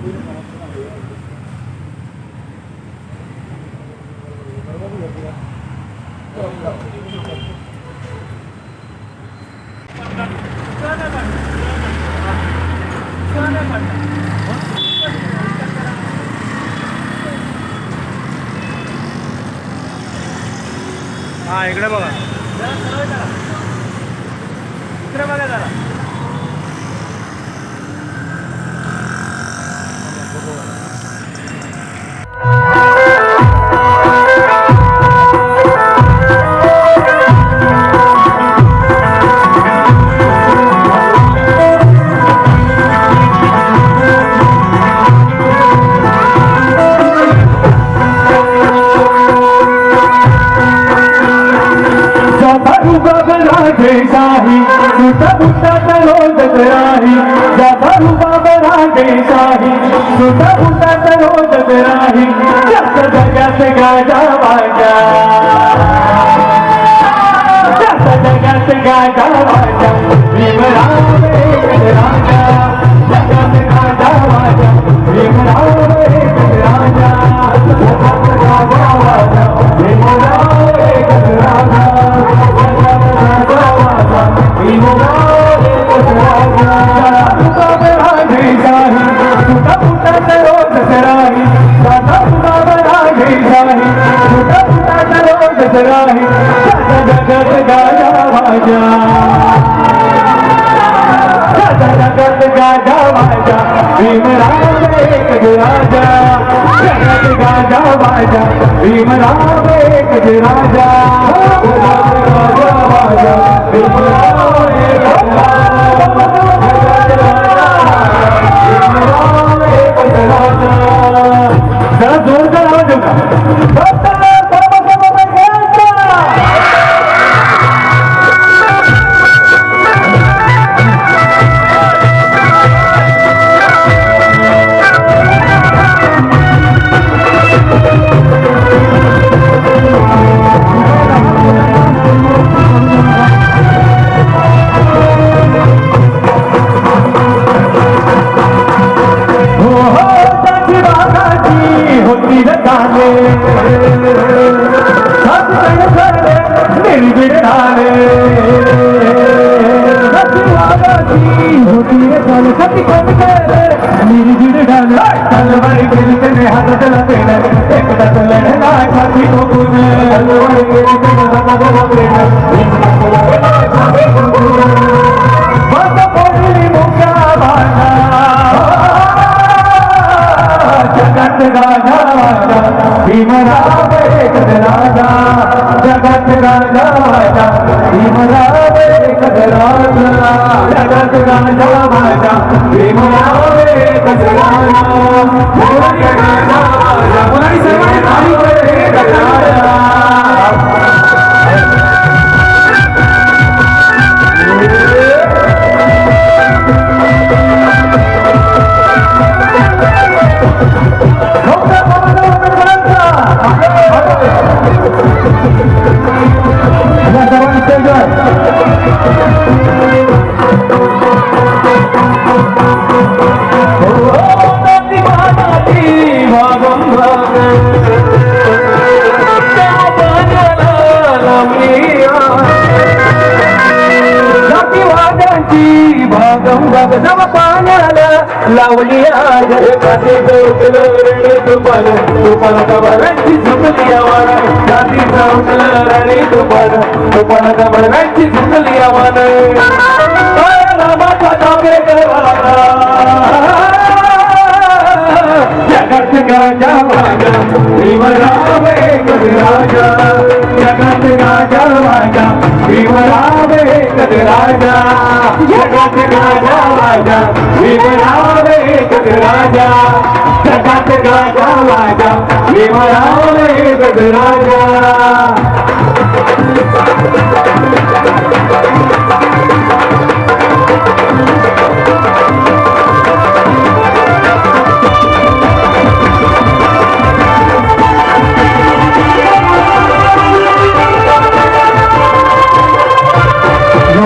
beautiful. राजा लावली आग काठी चौकल रेणे तुपान. तुपान कबरांची झुकली आवान काठी चौकल रेणे तुपान. तुपान कबरांची झुकली आवान रामाचा जागे कराला जगत गाजा वाजा भीमराव एक राजा जगत गाजा वाजा भीमराव एक राजा जगत गाजा वाजा भीमराव एक राजा जगत गाजा वाजा भीमराव एक राजा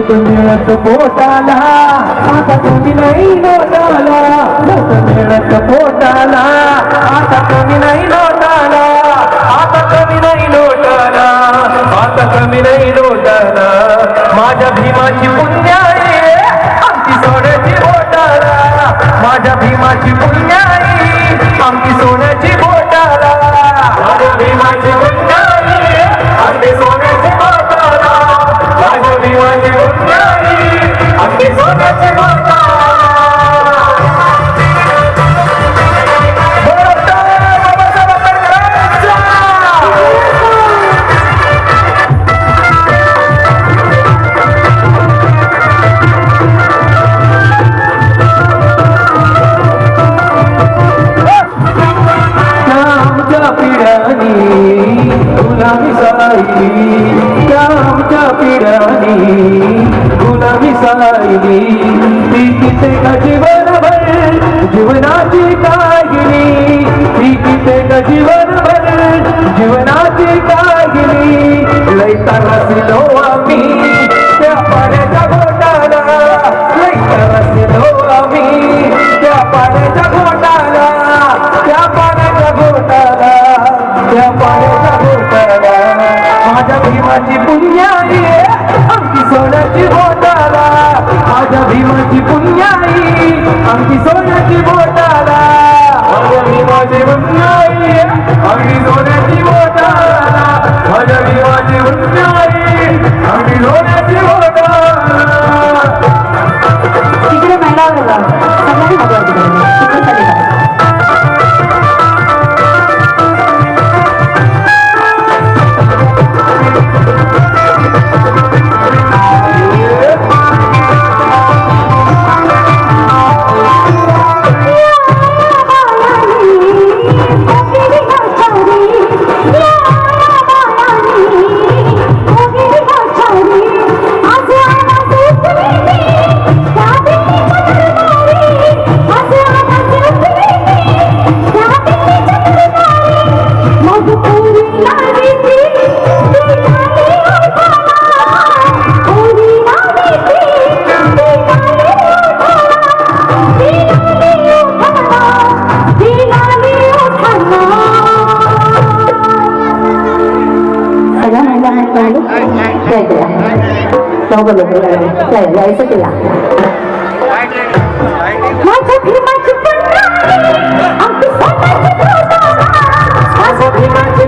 लोक मिळत पोटाला. आता तुम्ही नाही लोटाला लोक मिळत पोटाला. भीमाची पुण्याई आमची सोन्याची बोटाला. भीमाची पुण्याई आमची सोन्या लोक यायचं तिला माझ्या भीमाची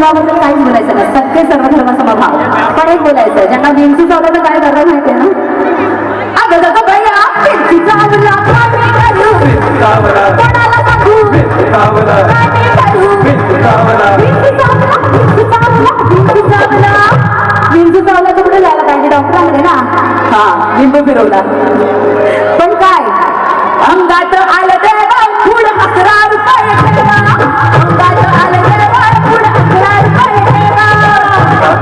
धर्माबद्दल काहीच बोलायचं नाही. सत्य सर्व धर्म समभाव पण एक बोलायचं ज्यांना बीएमसी चालू. काय करणार माहिती ना बाई बिंदू चावला तर कुठे जायला पाहिजे? डॉक्टरांकडे ना? हा बिंदू फिरवला. पण काय? अंगात आलं देवा पुढं अकरा रुपये अंगात आलं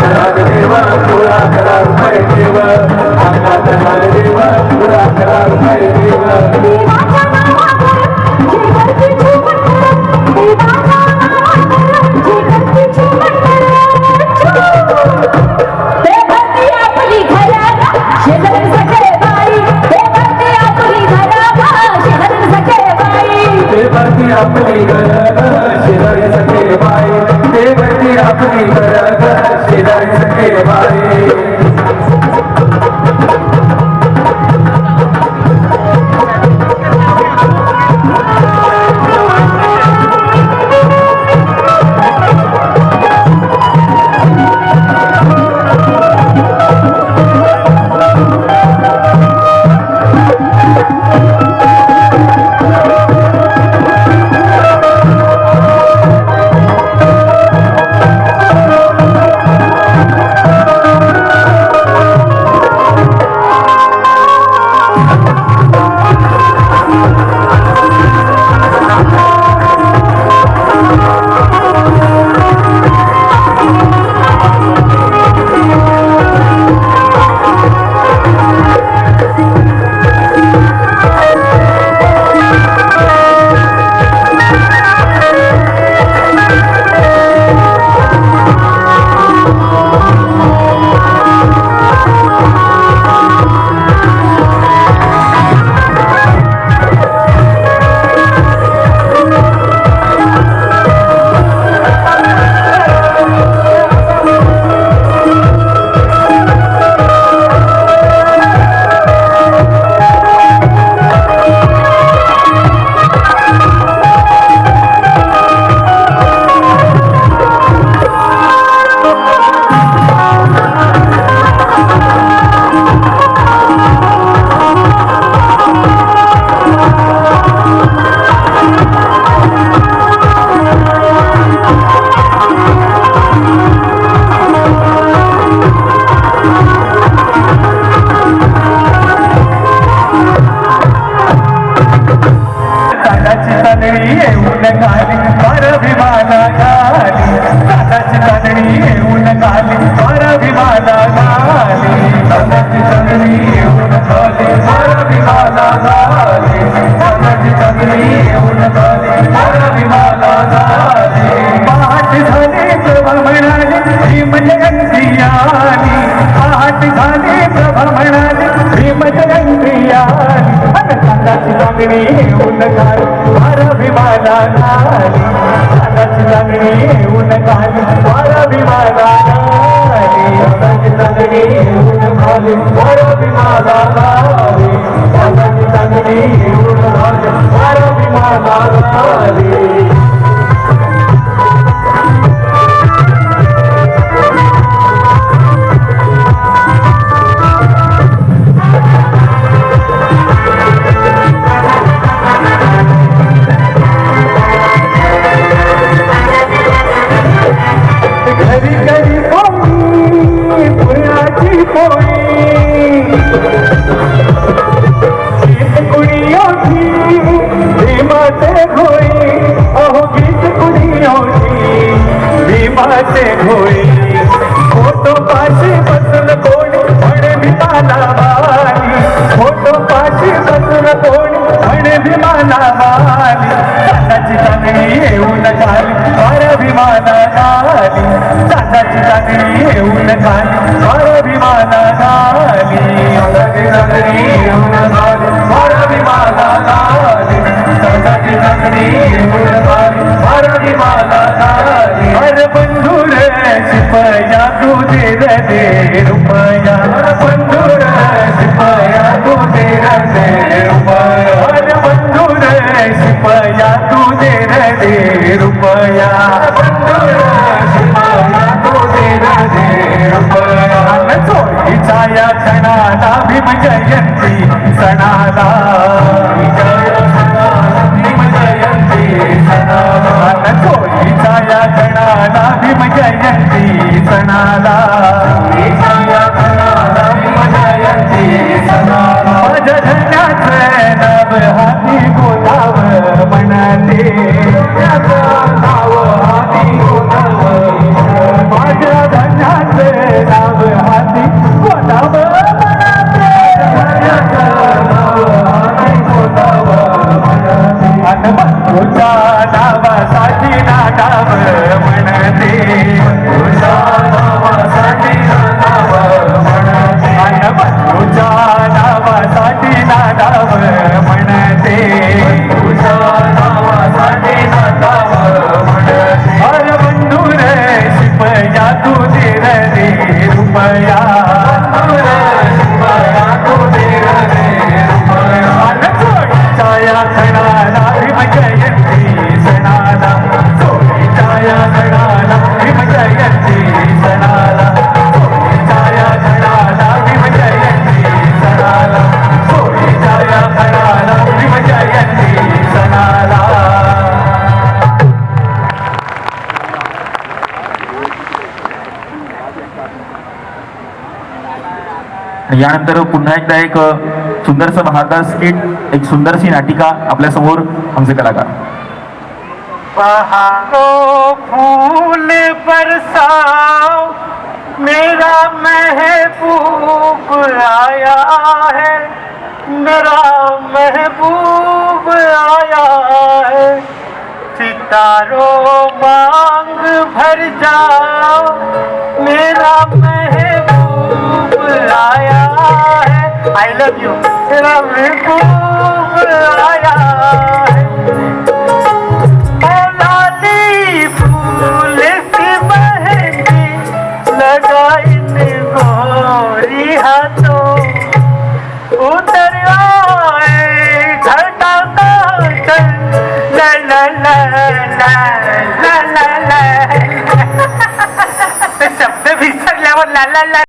देवा पुरा करा रुपये देव ताटाची येऊन गाली फार विमाना गाली ताटाची तांदळी येऊन गाली फार विमाना गाली ताटाची येऊन गाली फार विमाना गाली ताटाची येऊन गाली फार विमाना गाली म्हणे भीमाला चांदाची चांदणी येऊन खाली फार विमाना गाली चांदाची चांदणी येऊन खाली फार विमाना गाली चांदाची चांदणी येऊन खाली फार विमाना गाली चांदाची चांदणी येऊन फार भीम जयंती सणाला भीम जयंती सणाला चोरीचा या गणाला भीम जयंती सणाला धन्याचे नव हाती गोदाव मनाते यानंतर पुन्हा एकदा एक सुंदरसं बहारदार स्किट, एक सुंदरशी नाटिका आपल्या समोर आमचे कलाकार. बहारो फूल बरसाओ, मेरा महबूब आया है, मेरा महबूब आया है। सितारों मांग भर जाओ, मेरा आई लव यू मेरा महबूब आया है लाली फूल से मेहंदी लगाई ने गोरी हाथों उतर आए घटा का चल ला ला ला ला ला ला ला शब्द विसरल्यावर ला ला ला